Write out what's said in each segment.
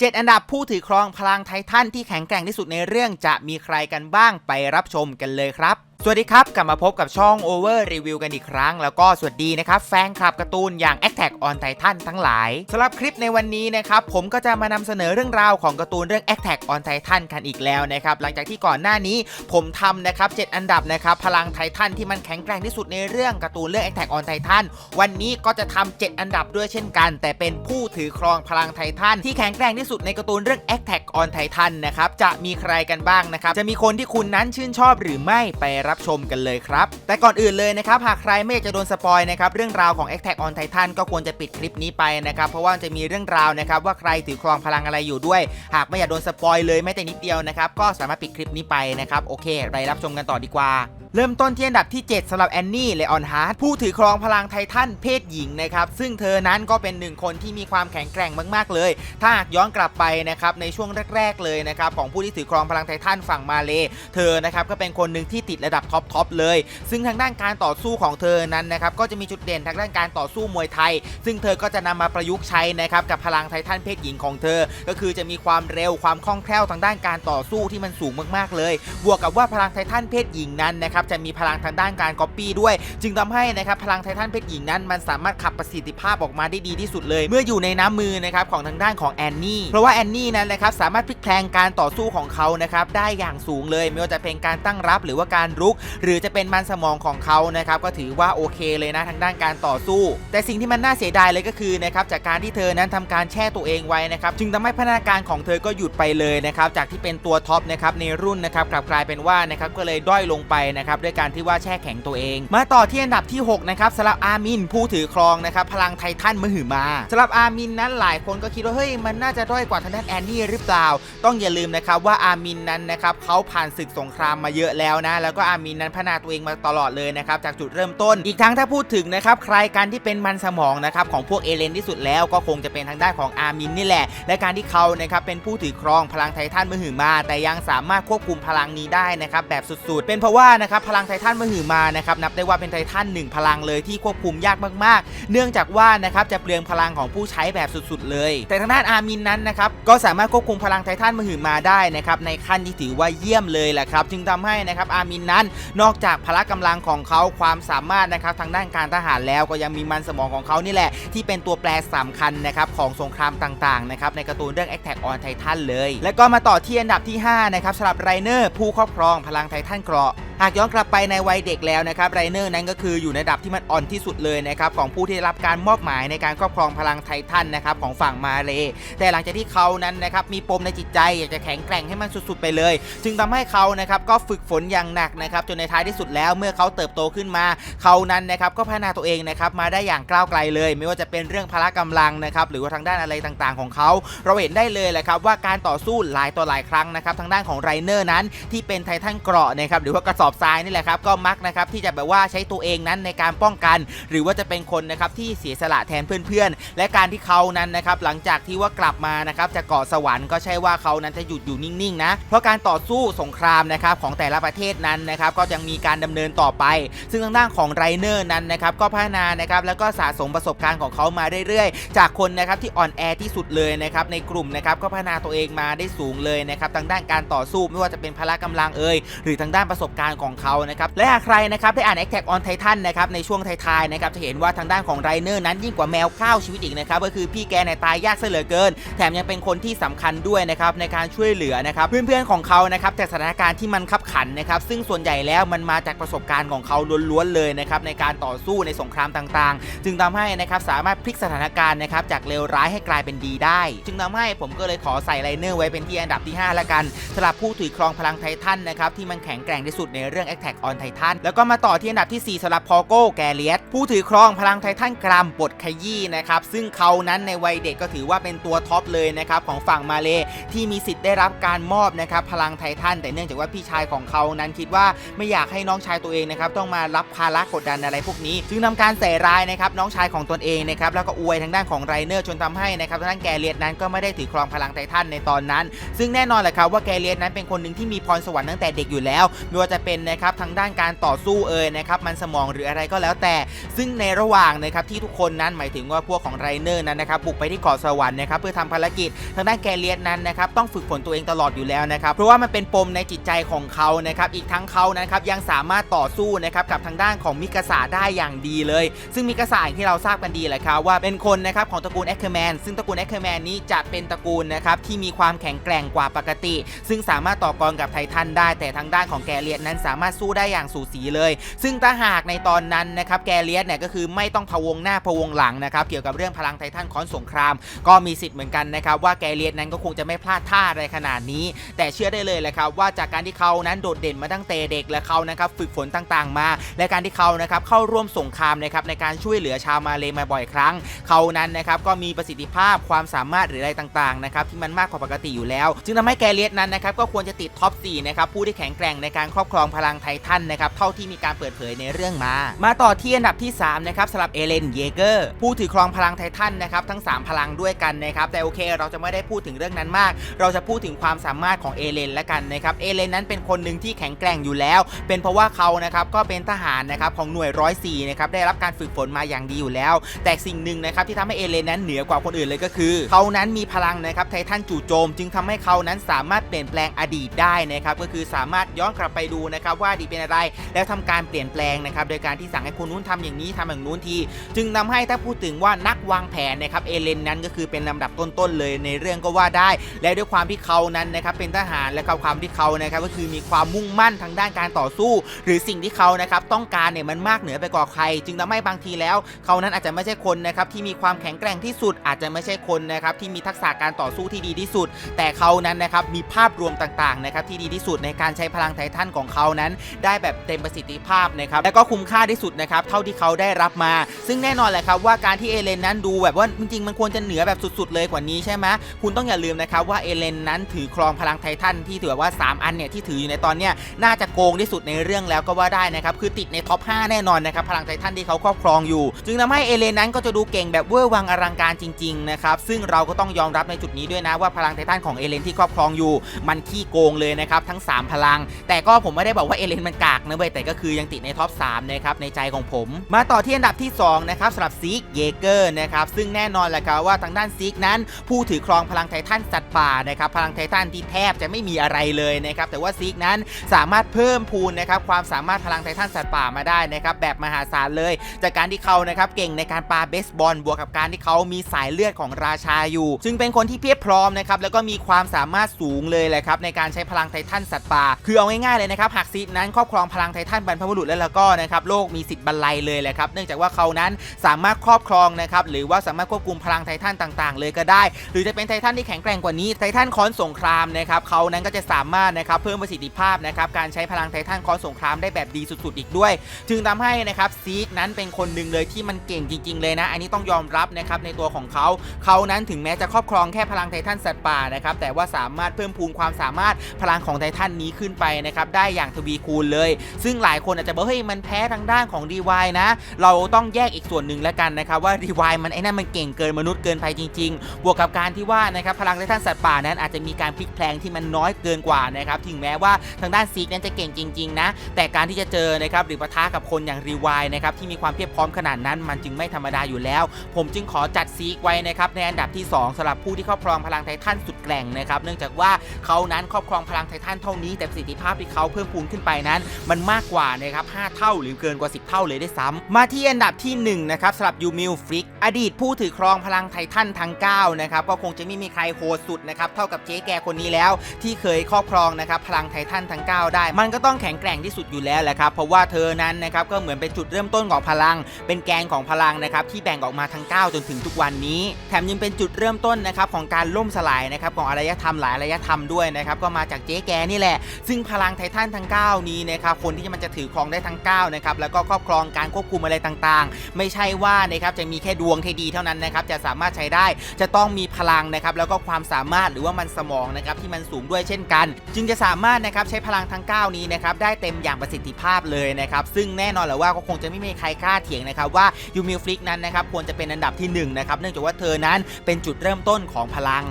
7 อันดับผู้ถือครองพลังไททันที่แข็งแกร่งที่สุดในเรื่องจะมีใครกันบ้างไปรับชมกันเลยครับ สวัสดีครับ กลับมาพบกับช่อง Over Review กันอีกครั้ง แล้วก็สวัสดีนะครับ แฟนคลับการ์ตูนอย่าง Attack on Titan ทั้งหลายสำหรับคลิปในวันนี้นะครับ ผมก็จะมานำเสนอเรื่องราวของการ์ตูนเรื่อง Attack on Titan กันอีกแล้วนะครับ หลังจากที่ก่อนหน้านี้ผมทำนะครับ 7 อันดับนะครับ พลังไททันที่มันแข็งแกร่งที่สุดในเรื่องการ์ตูนเรื่อง Attack on Titan วันนี้ก็จะทำ7อันดับด้วยเช่นกัน แต่เป็นผู้ถือครองพลังไททันที่แข็งแกร่งที่สุดในการ์ตูนเรื่อง Attack on Titan นะครับจะมีใครกันบ้างนะครับจะมีคนที่คุณนั้นชื่นชอบหรือไม่ไปรับชมกันเลยครับ แต่ก่อนอื่นเลยนะครับ หากใครไม่อยากจะโดนสปอยนะครับเรื่องราวของ Attack on Titan ก็ควรจะปิดคลิปนี้ไปนะครับเพราะว่าจะมีเรื่องราวนะครับว่าใครถือครองพลังอะไรอยู่ด้วย หากไม่อยากโดนสปอยเลยแม้แต่นิดเดียวนะครับก็สามารถปิดคลิปนี้ไปนะครับโอเค ไปรับชมกันต่อดีกว่า เริ่มต้นที่อันดับที่ 7สำหรับแอนนี่เลออนฮาร์ดผู้ถือครองพลังไททันเพศหญิงนะครับซึ่งเธอนั้นก็เป็นหนึ่งคนที่มีความแข็งแกร่งมากๆเลย ถ้าหากย้อนกลับไปนะครับในช่วงแรก ๆ เลยนะครับของผู้ที่ถือครองพลังไททันฝั่งมาเลเธอนะครับก็เป็นคนหนึ่งที่ติดระดับท็อปทอปเลย ซึ่งทางด้านการต่อสู้ของเธอนั้นนะครับก็จะมีจุดเด่นทางด้านการต่อสู้มวยไทย ซึ่งเธอก็จะนำมาประยุกต์ใช้นะครับกับพลังไททันเพศหญิงของเธอ ก็คือจะมีความเร็วความคล่องแคล่วทางด้านการต่อสู้ที่มันสูงมากๆเลย บวกกับว่าพลังไททันเพศหญิงนั้นนะครับจะมีพลังทางด้านการก๊อปปี้ด้วย จึงทำให้นะครับพลังไททันเพศหญิงนั้น มันสามารถขับประสิทธิภาพออกมาได้ดีที่สุดเลย เมื่ออยู่ในน้ำมือนะครับของทางด้านของแอนนี่เพราะว่าแอนนี่นั้นนะครับสามารถพลิกแพลงการต่อสู้ของเขานะครับได้อย่างสูงเลยไม่ว่าจะเป็นการตั้งรับหรือว่าการรุก หรือจะเป็นมันสมองของเขานะครับก็ถือว่าโอเคเลยนะทางด้านการต่อสู้ แต่สิ่งที่มันน่าเสียดายเลยก็คือนะครับจากการที่เธอนั้นทำการแช่ตัวเองไว้นะครับจึงทำให้พัฒนาการของเธอก็หยุดไปเลยนะครับจากที่เป็นตัวท็อปนะครับในรุ่นนะครับกลับกลายเป็นว่านะครับก็เลยด้อยลงไปนะครับด้วยการที่ว่าแช่แข็งตัวเอง มาต่อที่อันดับที่ 6 นะครับสำหรับอามินผู้ถือครองนะครับพลังไททันมหึมาสำหรับอามินนั้นหลายคนก็คิดว่าเฮ้ยมันน่าจะด้อยกว่าทางด้านแอนนี่หรือเปล่า ต้องอย่าลืมนะครับว่าอามินนั้นนะครับเขาผ่านศึกสงครามมาเยอะแล้วนะ แล้วก็อามินนั้นพัฒนาตัวเองมาตลอดเลยนะครับจากจุดเริ่มต้น อีกทั้งถ้าพูดถึงนะครับใครกันที่เป็นมันสมองนะครับของพวกเอเลนที่สุดแล้วก็คงจะเป็นทางด้านของอามินนี่แหละ และการที่เขานะครับเป็นผู้ถือครองพลังไททันมหึมา แต่ยังสามารถควบคุมพลังนี้ได้นะครับแบบสุดๆ เป็นเพราะว่านะครับพลังไททันมหึมานะครับนับได้ว่าเป็นไททันหนึ่งพลังเลยที่ควบคุมยากมากๆ เนื่องจากว่านะครับจะเปลืองพลังของผู้ใช้แบบสุดๆ เลย แต่ทางด้านอามินนั้นนะครับก็สามารถควบคุมพลังไททันมหึมาได้นะครับในขั้นที่ถือว่าเยี่ยมเลยแหละครับจึงทำให้นะครับอามินนั้นนอกจากพละกำลังของเขาความสามารถนะครับทางด้านการทหารแล้วก็ยังมีมันสมองของเขานี่แหละ ที่เป็นตัวแปรสำคัญนะครับของสงครามต่างๆนะครับในการ์ตูนเรื่อง Attack on Titan เลย แล้วก็มาต่อที่อันดับที่5นะครับสำหรับไรเนอร์ผู้ครอบครองพลังไททันเกราะ หากย้อนกลับไปในวัยเด็กแล้วนะครับไรเนอร์นั้นก็คืออยู่ในระดับที่มันอ่อนที่สุดเลยนะครับของผู้ที่ได้รับการมอบหมายในการครอบครองพลังไททันนะครับของฝั่งมาเล แต่หลังจากที่เขานั้นนะครับมีปมในจิตใจอยากจะแข็งแกร่งให้มันสุดๆไปเลย จึงทำให้เขานะครับก็ฝึกฝนอย่างหนักนะครับจนในท้ายที่สุดแล้วเมื่อเขาเติบโตขึ้นมา เขานั้นนะครับก็พัฒนาตัวเองนะครับมาได้อย่างก้าวไกลเลย ไม่ว่าจะเป็นเรื่องพละกำลังนะครับหรือว่าทางด้านอะไรต่างๆ ของเขา เราเห็นได้เลยแหละครับว่าการต่อสู้หลายต่อหลายครั้งนะครับทางด้านของไรเนอร์นั้นที่เป็นไททันเกราะนะครับหรือว่ากระสอบทรายนี่แหละครับก็มักนะครับที่จะแบบว่าใช้ตัวเองนั้นในการป้องกัน หรือว่าจะเป็นคนนะครับที่เสียสละแทนเพื่อนๆ และการที่เขานั้นนะครับหลังจากที่ว่ากลับมานะครับจากเกาะสวรรค์ก็ใช่ว่าเขานั้นจะหยุดอยู่นิ่งๆนะเพราะการต่อสู้สงครามนะครับของแต่ละประเทศนั้นนะครับก็ยังมีการดำเนินต่อไป ซึ่งทางด้านของไรเนอร์นั้นนะครับก็พัฒนานะครับแล้วก็สะสมประสบการณ์ของเขามาเรื่อยๆ จากคนนะครับที่อ่อนแอที่สุดเลยนะครับในกลุ่มนะครับก็พัฒนาตัวเองมาได้สูงเลยนะครับทางด้านการต่อสู้ไม่ว่าจะเป็นพละกำลังเอ่ยหรือทางด้านประสบการณ์ของเขานะครับและหากใครนะครับได้อ่าน Attack on Titan นนะครับในช่วงท้ายๆนะครับจะเห็นว่าทางด้านของไรเนอร์นั้นยิ่งกว่าแมวก้าวชีวิตอีกนะครับก็คือพี่แกเนี่ยตายยากเสียเหลือเกิน แถมยังเป็นคนที่สำคัญด้วยนะครับในการช่วยเหลือนะครับเพื่อนๆของเขานะครับจากสถานการณ์ที่มันขับขันนะครับซึ่งส่วนใหญ่แล้วมันมาจากประสบการณ์ของเขาล้วนๆเลยนะครับในการต่อสู้ในสงครามต่างๆ จึงทำให้นะครับสามารถพลิกสถานการณ์นะครับจากเลวร้ายให้กลายเป็นดีได้ จึงทำให้ผมก็เลยขอใส่ไรเนอร์ไว้เป็นที่อันดับที่5ละกันสำหรับผู้ถือครองพลังไททันนะครับที่มันแข็งแกร่งที่สุดในเรื่อง Attack on Titan แล้วก็มาต่อที่อันดับที่ 4สำหรับพอโก้แกเลียสผู้ถือครองพลังไททันกรัมบทขยี้นะครับซึ่งเขานั้นในวัยเด็กก็ถือว่าเป็นตัวท็อปเลยนะครับของฝั่งมาเลที่มีสิทธิ์ได้รับการมอบนะครับพลังไททันแต่เนื่องจากว่าพี่ชายของเขานั้นคิดว่าไม่อยากให้น้องชายตัวเองนะครับต้องมารับภาระกดดันอะไรพวกนี้ จึงทำการใส่ร้ายนะครับน้องชายของตนเองนะครับแล้วก็อวยทางด้านของไรเนอร์จนทำให้นะครับทางด้านแกเลียสนั้นก็ไม่ได้ถือครองพลังไททันในตอนนั้น ซึ่งแน่นอนแหละครับว่าแกเลียสนั้นเป็นคนหนึ่งที่มีพรสวรรค์ตั้งแต่เด็กอยู่แล้วไม่ว่าจะเป็นเป็นนะครับทางด้านการต่อสู้เอ่ยนะครับมันสมองหรืออะไรก็แล้วแต่ ซึ่งในระหว่างนะครับที่ทุกคนนั้นหมายถึงว่าพวกของไรเนอร์นั้นนะครับบุกไปที่เกาะสวรรค์นะครับเพื่อทำภารกิจทางด้านแกเลียสนั้นนะครับต้องฝึกฝนตัวเองตลอดอยู่แล้วนะครับเพราะว่ามันเป็นปมในจิตใจของเขานะครับอีกทั้งเขานะครับยังสามารถต่อสู้นะครับกับทางด้านของมิกาสาได้อย่างดีเลย ซึ่งมิกาสาอย่างที่เราทราบกันดีแหละครับว่าเป็นคนนะครับของตระกูลแอคเคอร์แมนซึ่งตระกูลแอคเคอร์แมนนี้จะเป็นตระกูลนะครับที่มีความแข็งแกร่งกว่าปกติ ซึ่งสามารถต่อกรกับไททันได้แต่ทางด้านของแกเลียสนั้นสามารถสู้ได้อย่างสูสีเลย ซึ่งถ้าหากในตอนนั้นนะครับแกเลียสเนี่ยก็คือไม่ต้องพะวงหน้าพะวงหลังนะครับเกี่ยวกับเรื่องพลังไททันคอนสงคราม ก็มีสิทธิ์เหมือนกันนะครับว่าแกเลียสนั้นก็คงจะไม่พลาดท่าอะไรขนาดนี้ แต่เชื่อได้เลยแหละครับว่าจากการที่เขานั้นโดดเด่นมาตั้งแต่เด็กและเขานะครับฝึกฝนต่างๆ มา และการที่เขานะครับเข้าร่วมสงครามนะครับในการช่วยเหลือชาวมาเลมาบ่อยครั้ง เขานั้นนะครับก็มีประสิทธิภาพความสามารถหรืออะไรต่างๆนะครับที่มันมากกว่าปกติอยู่แล้ว จึงทำให้แกเลียสนั้นนะครับก็ควรจะติดท็อป4นะครับผู้ที่แข็งแกร่งในการครอบครองพพลังไททันนะครับเท่าที่มีการเปิดเผยในเรื่องมา มาต่อที่อันดับที่3นะครับสำหรับเอเลนเยเกอร์ผู้ถือครองพลังไททันนะครับทั้ง 3 พลังด้วยกันนะครับแต่โอเคเราจะไม่ได้พูดถึงเรื่องนั้นมาก เราจะพูดถึงความสามารถของเอเลนละกันนะครับเอเลนนั้นเป็นคนหนึ่งที่แข็งแกร่งอยู่แล้ว เป็นเพราะว่าเขานะครับก็เป็นทหารนะครับของหน่วยร้อยสี่นะครับได้รับการฝึกฝนมาอย่างดีอยู่แล้ว แต่สิ่งหนึ่งนะครับที่ทำให้เอเลนนั้นเหนือกว่าคนอื่นเลยก็คือ เขานั้นมีพลังนะครับไททันจู่โจม จึงทำให้เขานั้นสามารถเปลี่ยนแปลงอดีตได้นะครับก็คือสามารถย้อนกลับไปดูนะครับว่าดีเป็นอะไร แล้วทำการเปลี่ยนแปลงนะครับโดยการที่สั่งให้คนนู้นทำอย่างนี้ทำอย่างนู้นที จึงทำให้ถ้าพูดถึงว่านักวางแผนนะครับเอเลนนั้นก็คือเป็นลำดับต้นๆเลยในเรื่องก็ว่าได้ และด้วยความที่เขานั้นนะครับเป็นทหารและความที่เขานะครับก็คือมีความมุ่งมั่นทางด้านการต่อสู้ หรือสิ่งที่เขานะครับต้องการเนี่ยมันมากเหนือไปกว่าใคร จึงทำให้บางทีแล้วเขานั้นอาจจะไม่ใช่คนนะครับที่มีความแข็งแกร่งที่สุด อาจจะไม่ใช่คนนะครับที่มีทักษะการต่อสู้ที่ดีที่สุด แต่เขานั้นนะครับมีภาพรวมต่างๆนะครับที่ดีที่สุดในการใช้พลังไททันของเขานั้นได้แบบเต็มประสิทธิภาพนะครับและก็คุ้มค่าที่สุดนะครับเท่าที่เขาได้รับมา ซึ่งแน่นอนแหละครับว่าการที่เอเลนนั้นดูแบบว่าจริงๆมันควรจะเหนือแบบสุดๆ เลยกว่านี้ใช่ไหมคุณต้องอย่าลืมนะครับว่าเอเลนนั้นถือครองพลังไททันที่ถือว่า 3 อันเนี่ยที่ถืออยู่ในตอนเนี้ยน่าจะโกงที่สุดในเรื่องแล้วก็ว่าได้นะครับคือติดในท็อป 5 แน่นอนนะครับพลังไททันที่เขาครอบครองอยู่ จึงทำให้เอเลนนั้นก็จะดูเก่งแบบเวอร์วังอลังการจริงๆนะครับซึ่งเราก็ต้องยอมรับในจุดนี้ด้วยนะว่าพลังไททันของเอเลนที่ครอบครองอยู่ มันขี้โกงเลยนะครับทั้ง 3 พลัง แต่ก็ผมไม่ได้บอกว่าเอเลนมันกากนะเว้ยแต่ก็คือยังติดในท็อป3นะครับในใจของผม มาต่อที่อันดับที่2นะครับสำหรับซีกเยเกอร์นะครับซึ่งแน่นอนแหละครับว่าทางด้านซีกนั้น ผู้ถือครองพลังไททันสัตว์ป่านะครับพลังไททันที่แทบจะไม่มีอะไรเลยนะครับแต่ว่าซีกนั้นสามารถเพิ่มพูนนะครับความสามารถพลังไททันสัตว์ป่ามาได้นะครับแบบมหาศาลเลย จากการที่เขานะครับเก่งในการปาเบสบอลบวกกับการที่เขามีสายเลือดของราชาอยู่ซึ่งเป็นคนที่เพียบพร้อมนะครับแล้วก็มีความสามารถสูงเลยแหละครับในการใช้พลังไททันสัตว์ป่า คือเอาง่ายๆเลยนะครับหากซีกนั้นครอบครองพลังไททันบรรพบุรุษแล้วล้วก็นะครับโลกมีสิทธิ์บรรลัยเลยแหละครับเนื่องจากว่าเขานั้นสามารถครอบครองนะครับหรือว่าสามารถควบคุมพลังไททันต่างๆ เลยก็ได้ หรือจะเป็นไททันที่แข็งแกร่งกว่านี้ไททันค้อนสงครามนะครับเขานั้นก็จะสามารถนะครับเพิ่มประสิทธิภาพนะครับการใช้พลังไททันค้อนสงครามได้แบบดีสุดๆอีกด้วย จึงทำให้นะครับซีกนั้นเป็นคนหนึ่งเลยที่มันเก่งจริง ๆ เลยนะ อันนี้ต้องยอมรับนะครับในตัวของเขาเขานั้นถึงแม้จะครอบครองแค่พลังไททันสัตว์ป่านะครับแต่ว่าสามารถเพิ่มพูนความสามารถพลังของไททันนี้ขึ้นไปนะครับได้อย่างทวีคูณเลย ซึ่งหลายคนอาจจะบอกเฮ้ยมันแพ้ทางด้านของรีวายนะ เราต้องแยกอีกส่วนหนึ่งแล้วกันนะครับว่ารีวายมันไอ้นั่นมันเก่งเกินมนุษย์เกินไปจริง ๆ บวกกับการที่ว่านะครับพลังไททันสัตว์ป่านั้นอาจจะมีการพลิกแพลงที่มันน้อยเกินกว่านะครับถึงแม้ว่าทางด้านซีกนั้นจะเก่งจริง ๆ นะ แต่การที่จะเจอนะครับหรือปะทะกับคนอย่างรีวายนะครับที่มีความเพียบพร้อมขนาดนั้นมันจึงไม่ธรรมดาอยู่แล้ว ผมจึงขอจัดซีกไว้นะครับในอันดับที่ 2สำหรับผู้ที่ครอบครองพลังไททันสุดแกร่งนะครับเนื่องจากว่าเขานั้นครอบครองพลังไททันเท่านี้แต่ประสิทธิภาพที่เขาเพิ่มพูนขึ้นไปนั้น มันมากกว่านะครับ5เท่าหรือเกินกว่า 10 เท่าเลยได้ซ้ำมาที่อันดับที่1นะครับสำหรับยูมิลฟริกอดีตผู้ถือครองพลังไททันทั้ง9นะครับก็คงจะไม่มีใครโหดสุดนะครับเท่ากับเจ๊แกคนนี้แล้ว ที่เคยครอบครองนะครับพลังไททันทั้ง 9 ได้ มันก็ต้องแข็งแกร่งที่สุดอยู่แล้วแหละครับเพราะว่าเธอนั้นนะครับก็เหมือนเป็นจุดเริ่มต้นของพลัง เป็นแกนของพลังนะครับที่แบ่งออกมาทั้ง 9 จนถึงทุกวันนี้ แถมยังเป็นจุดเริ่มต้นนะครับของการล่มสลายนะครับของอารยธรรมหลายอารยธรรมด้วยนะครับก็มาจากเจ๊แกนี่แหละ ซึ่งพลังไททันทั้ง9 นี้นะครับคนที่มันจะถือครองได้ทั้ง9นะครับแล้วก็ครอบครองการควบคุมอะไรต่างๆ ไม่ใช่ว่านะครับจะมีแค่ดวงที่ดีเท่านั้นนะครับจะสามารถใช้ได้จะต้องมีพลังนะครับแล้วก็ความสามารถหรือว่ามันสมองนะครับที่มันสูงด้วยเช่นกัน จึงจะสามารถนะครับใช้พลังทั้ง 9 นี้นะครับได้เต็มอย่างประสิทธิภาพเลยนะครับซึ่งแน่นอนแหละว่าก็คงจะไม่มีใครกล้าเถียงนะครับว่ายูมิลฟลิกนั้นนะครับควรจะเป็นอันดับที่1นะครับเนื่องจากว่าเธอนั้นเป็นจุดเริ่มต้นของพลัง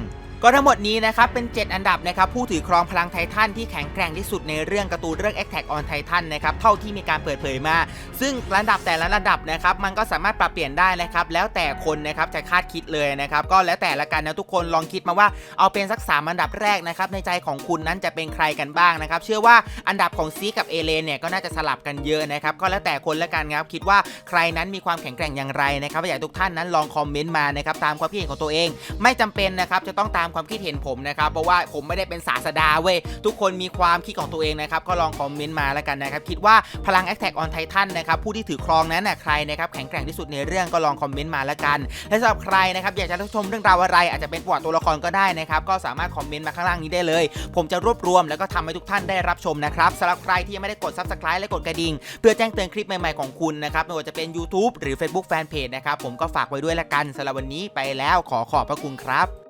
ก็ทั้งหมดนี้นะครับเป็น 7 อันดับนะครับผู้ถือครองพลังไททันที่แข็งแกร่งที่สุดในเรื่องการ์ตูนเรื่อง Attack on Titan นะครับเท่าที่มีการเปิดเผยมา ซึ่งระดับแต่ละระดับนะครับมันก็สามารถปรับเปลี่ยนได้นะครับแล้วแต่คนนะครับจะคาดคิดเลยนะครับก็แล้วแต่ละกันนะทุกคนลองคิดมาว่าเอาเป็นสัก 3 อันดับแรกนะครับในใจของคุณนั้นจะเป็นใครกันบ้างนะครับเชื่อว่าอันดับของซีกับเอเลนเนี่ยก็น่าจะสลับกันเยอะนะครับก็แล้วแต่คนละกันครับคิดว่าใครนั้นมีความแข็งแกร่งอย่างไรนะครับอยากให้ทุกท่านนั้นลองคอมเมนต์มานะครับตามความคิดเห็นของตัวเอง ไม่จำเป็นนะครับจะต้องตามความคิดเห็นผมนะครับเพราะว่าผมไม่ได้เป็นศาสดาเว้ยทุกคนมีความคิดของตัวเองนะครับก็ลองคอมเมนต์มาแล้วกันนะครับคิดว่าพลัง Attack on Titan นะครับผู้ที่ถือครองนั้นน่ะใครนะครับแข็งแกร่งที่สุดในเรื่องก็ลองคอมเมนต์มาแล้วกันและสำหรับใครนะครับอยากจะรับชมเรื่องราวอะไร อาจจะเป็นประวัติตัวละครก็ได้นะครับก็สามารถคอมเมนต์มาข้างล่างนี้ได้เลย ผมจะรวบรวมแล้วก็ทำให้ทุกท่านได้รับชมนะครับสำหรับใครที่ยังไม่ได้กด Subscribe และกดกระดิ่งเพื่อแจ้งเตือนคลิปใหม่ๆของคุณนะครับไม่ว่าจะเป็น YouTube หรือ Facebook Fanpage นะครับผมก็ฝากไว้ด้วยละกันสำหรับวันนี้ไปแล้วขอขอบพระคุณครับ